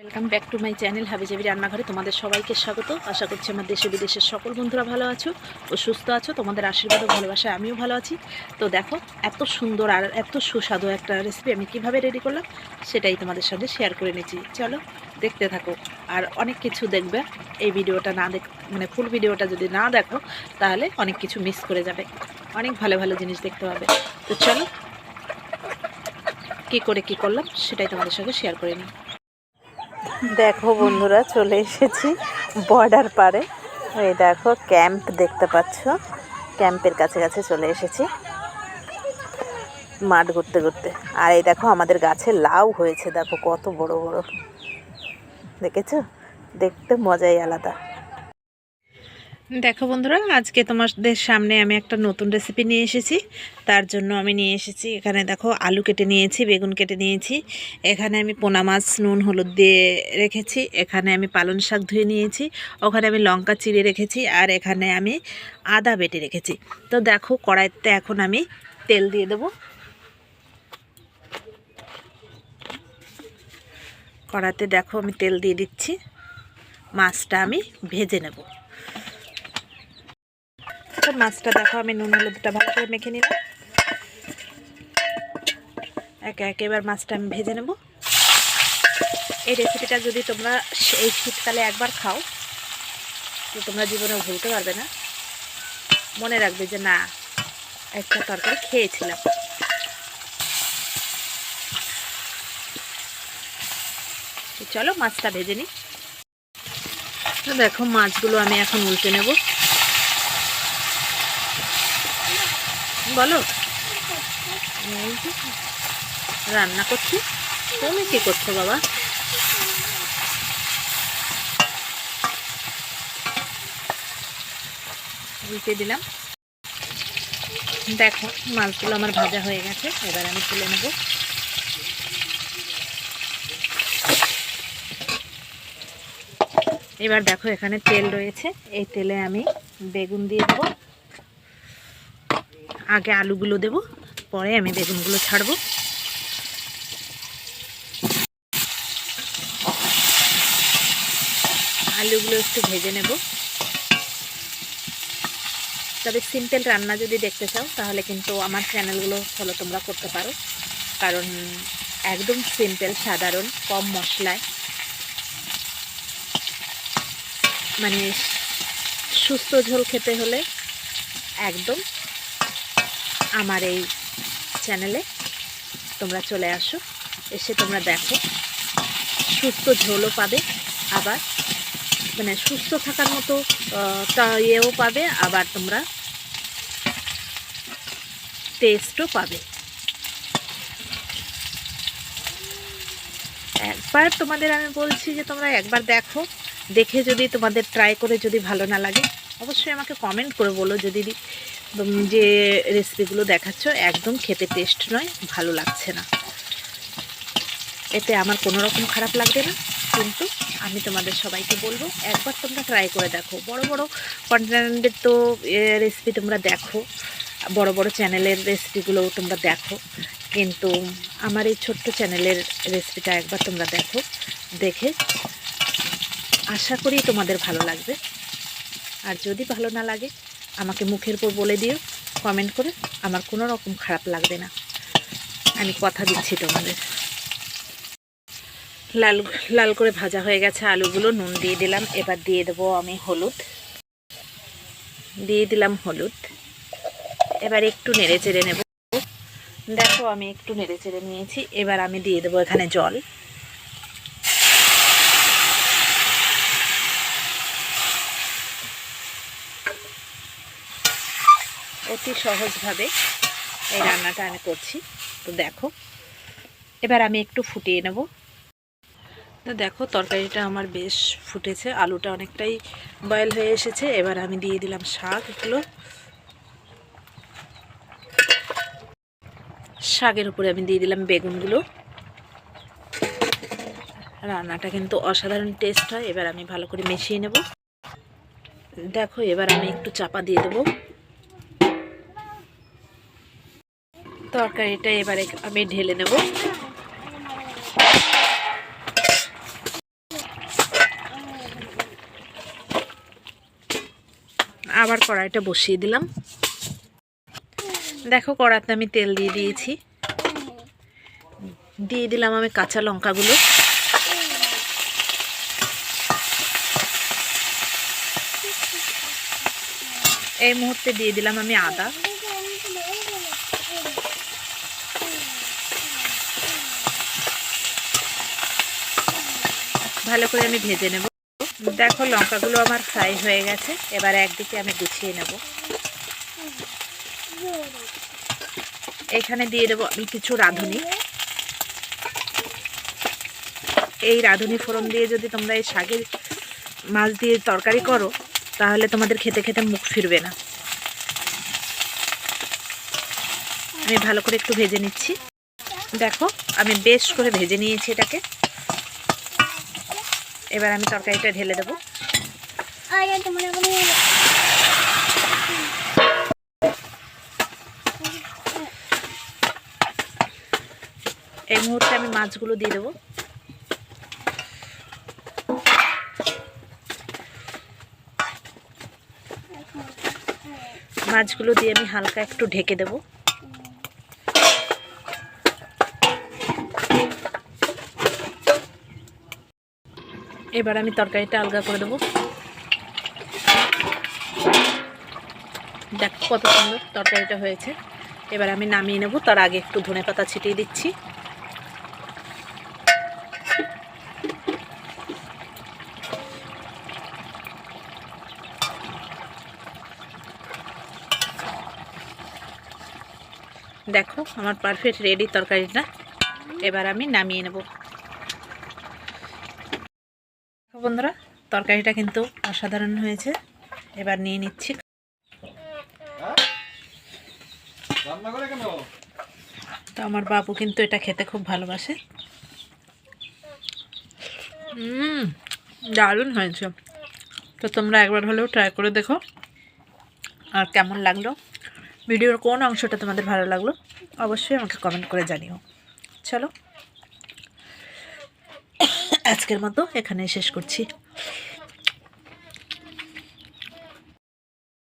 Welcome back to my channel হাবিজাবি রান্নাঘরে তোমাদের সবাইকে স্বাগত। আশা করছি আমার দেশে বিদেশের সকল বন্ধুরা ভালো আছো ও সুস্থ আছো। তোমাদের আশীর্বাদ ও ভালোবাসায় আমিও ভালো আছি। তো দেখো, এত সুন্দর আর এত সুস্বাদু একটা রেসিপি আমি কীভাবে রেডি করলাম সেটাই তোমাদের সাথে শেয়ার করে নিয়েছি চলো, দেখতে থাকো। আর অনেক কিছু দেখবে। এই ভিডিওটা না দেখ মানে ফুল ভিডিওটা যদি না দেখো, তাহলে অনেক কিছু মিস করে যাবে। অনেক ভালো ভালো জিনিস দেখতে হবে তো চলো, কী করে কি করলাম সেটাই তোমাদের সাথে শেয়ার করে নিই। দেখো বন্ধুরা, চলে এসেছি বর্ডার পারে। ওই দেখো ক্যাম্প দেখতে পাচ্ছ। ক্যাম্পের কাছে কাছে চলে এসেছি। মাঠ ঘুরতে ঘুরতে। আর এই দেখো, আমাদের গাছে লাউ হয়েছে। দেখো, কত বড় বড়। দেখেছ? দেখতে মজাই আলাদা। দেখো বন্ধুরা, আজকে তোমাদের সামনে আমি একটা নতুন রেসিপি নিয়ে এসেছি। তার জন্য আমি নিয়ে এসেছি, এখানে দেখো আলু কেটে নিয়েছি, বেগুন কেটে নিয়েছি। এখানে আমি পোনা মাছ, নুন, হলুদ দিয়ে রেখেছি। এখানে আমি পালং শাক ধুয়ে নিয়েছি। ওখানে আমি লঙ্কা চিড়ে রেখেছি আর এখানে আমি আদা বেটে রেখেছি। তো দেখো, কড়াইতে এখন আমি তেল দিয়ে দেবো। কড়াতে দেখো আমি তেল দিয়ে দিচ্ছি। মাছটা আমি ভেজে নেব। তো মাছটা দেখো, আমি নুন, হলুদটা ভালো করে মেখে নিলাম। একে একে, এবার মাছটা আমি ভেজে নেব। এই রেসিপিটা যদি তোমরা এই শীতকালে একবার খাও, তো তোমরা জীবনে ভুলতে পারবে না। মনে রাখবে যে, না, একটা তরকারি খেয়েছিলাম। চলো, মাছটা ভেজে নিই দেখো, মাছগুলো আমি এখন উল্টে নেব। বলো। রান্না করছি। তুমি কি করছ বাবা? উল্টে দিলাম। দেখো, মাছগুলো আমার ভাজা হয়ে গেছে। এবার আমি তুলে নেব। এবার দেখো, এখানে তেল রয়েছে। এই তেলে আমি বেগুন দিয়ে দেবো। আগে আলুগুলো দেব, পরে আমি বেগুনগুলো ছাড়বো। আলুগুলো একটু ভেজে নেব। তবে সিম্পল রান্না যদি দেখতে চাও, তাহলে কিন্তু আমার চ্যানেলগুলো ফলো তোমরা করতে পারো। কারণ একদম সিম্পল, সাধারণ, কম মশলায়। মানে সুস্থ ঝোল খেতে হলে একদম আমার এই চ্যানেলে তোমরা চলে আসো, এসে তোমরা দেখো। সুস্থ ঝোলও পাবে, আবার মানে সুস্থ থাকার মতো ইয়েও পাবে, আবার তোমরা টেস্টও পাবে। একবার তোমাদের আমি বলছি যে তোমরা একবার দেখো। দেখে যদি তোমাদের ট্রাই করে যদি ভালো না লাগে, অবশ্যই আমাকে কমেন্ট করে বলো যদি যে রেসিপিগুলো দেখাচ্ছ, একদম খেতে টেস্ট নয়, ভালো লাগছে না। এতে আমার কোনো রকম খারাপ লাগবে না, কিন্তু আমি তোমাদের সবাইকে বলব, একবার তোমরা ট্রাই করে দেখো। বড় বড় কন্টেন্টের তো রেসিপি তোমরা দেখো, বড় বড় চ্যানেলের রেসিপিগুলো তোমরা দেখো, কিন্তু আমার এই ছোট্ট চ্যানেলের রেসিপিটা একবার তোমরা দেখো, দেখে আশা করি তোমাদের ভালো লাগবে। আর যদি ভালো না লাগে, আমাকে মুখের উপর বলে দিও কমেন্ট করে, আমার কোনো রকম খারাপ লাগবে না। আমি কথা দিচ্ছি তোমাদের। লাল লাল করে ভাজা হয়ে গেছে আলুগুলো, নুন দিয়ে দিলাম। এবার দিয়ে দেবো আমি হলুদ। দিয়ে দিলাম হলুদ। এবার একটু নেড়ে চেড়ে নেব। দেখো আমি একটু নেড়ে চেড়ে নিয়েছি। এবার আমি দিয়ে দেবো এখানে জল। অতি সহজভাবে এই রান্নাটা আমি করছি। তো দেখো, এবার আমি একটু ফুটিয়ে নেব। তো দেখো, তরকারিটা আমার বেশ ফুটেছে, আলুটা অনেকটাই বয়েল হয়ে এসেছে। এবার আমি দিয়ে দিলাম শাক, এগুলো শাকের উপরে আমি দিয়ে দিলাম বেগুনগুলো। রান্নাটা কিন্তু অসাধারণ টেস্ট হয়, এবার আমি ভালো করে মিশিয়ে নেব। দেখো, এবার আমি একটু চাপা দিয়ে দেবো। তরকারিটা এবারে আমি ঢেলে নেব। আবার কড়াইটা বসিয়ে দিলাম। দেখো কড়াতে আমি তেল দিয়ে দিয়েছি। দিয়ে দিলাম আমি কাঁচা লঙ্কাগুলো। এই মুহূর্তে দিয়ে দিলাম আমি আদা। ভালো করে আমি ভেজে নেব। দেখো, লঙ্কাগুলো আমার ফ্রাই হয়ে গেছে। এবার একদিকে আমি গুছিয়ে নেব। এখানে দিয়ে দেবো আমি কিছু রাঁধুনি। এই রাঁধুনি ফোড়ন দিয়ে যদি তোমরা এই শাকের মাছ দিয়ে তরকারি করো, তাহলে তোমাদের খেতে খেতে মুখ ফিরবে না। আমি ভালো করে একটু ভেজে নিচ্ছি। দেখো, আমি বেশ করে ভেজে নিয়েছি এটাকে। এবার আমি তরকারিটা ঢেলে দেবো। এই মুহূর্তে আমি মাছগুলো দিয়ে দেবো। মাছগুলো দিয়ে আমি হালকা একটু ঢেকে দেবো। এবার আমি তরকারিটা আলগা করে দেবো। দেখ কত সুন্দর তরকারিটা হয়েছে। এবার আমি নামিয়ে নেব, তার আগে একটু ধনে পাতা ছিটিয়ে দিচ্ছি। দেখো, আমার পারফেক্ট রেডি তরকারিটা। এবার আমি নামিয়ে নেব দেখো বন্ধুরা তরকারিটা কিন্তু অসাধারণ হয়েছে। এবার নিয়ে নিচ্ছি। তো আমার বাবু কিন্তু এটা খেতে খুব ভালোবাসে। দারুণ হয়েছে। তো তোমরা একবার হলেও ট্রাই করে দেখো। আর কেমন লাগল? ভিডিওর কোন অংশটা তোমাদের ভালো লাগল? অবশ্যই আমাকে কমেন্ট করে জানিও। চলো। আজকের মতো এখানে শেষ করছি।